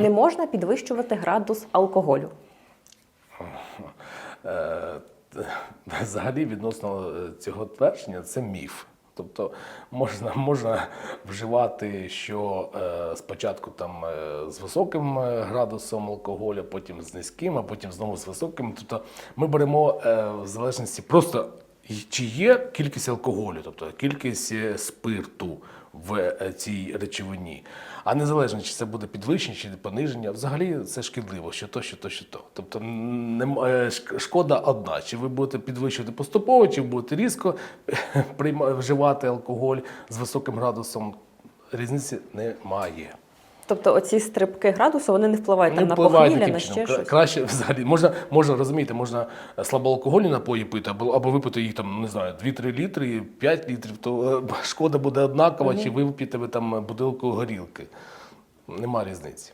Не можна підвищувати градус алкоголю. Е, Взагалі, відносно е, цього твердження, це міф. Тобто можна, можна вживати, що е, спочатку там е, з високим е, градусом алкоголя, потім з низьким, а потім знову з високим. Тобто ми беремо е, в залежності просто чи є кількість алкоголю, тобто кількість е, спирту в е, цій речовині. А незалежно, чи це буде підвищення чи пониження, взагалі це шкідливо, що то, що то, що то. Тобто нем- е, шкода одна. Чи ви будете підвищувати поступово, чи будете різко прийма- вживати алкоголь з високим градусом, різниці немає. Тобто оці стрибки градусу вони не впливають там Не на впливає похмілля, на ще Кра- щось. Краще взагалі можна, можна розуміти, можна слабоалкогольні напої пити, або, або випити їх там, не знаю, 2-3 літри, 5 літрів, то е, шкода буде однакова, чи вип'єте ви там бутилку горілки. Нема різниці.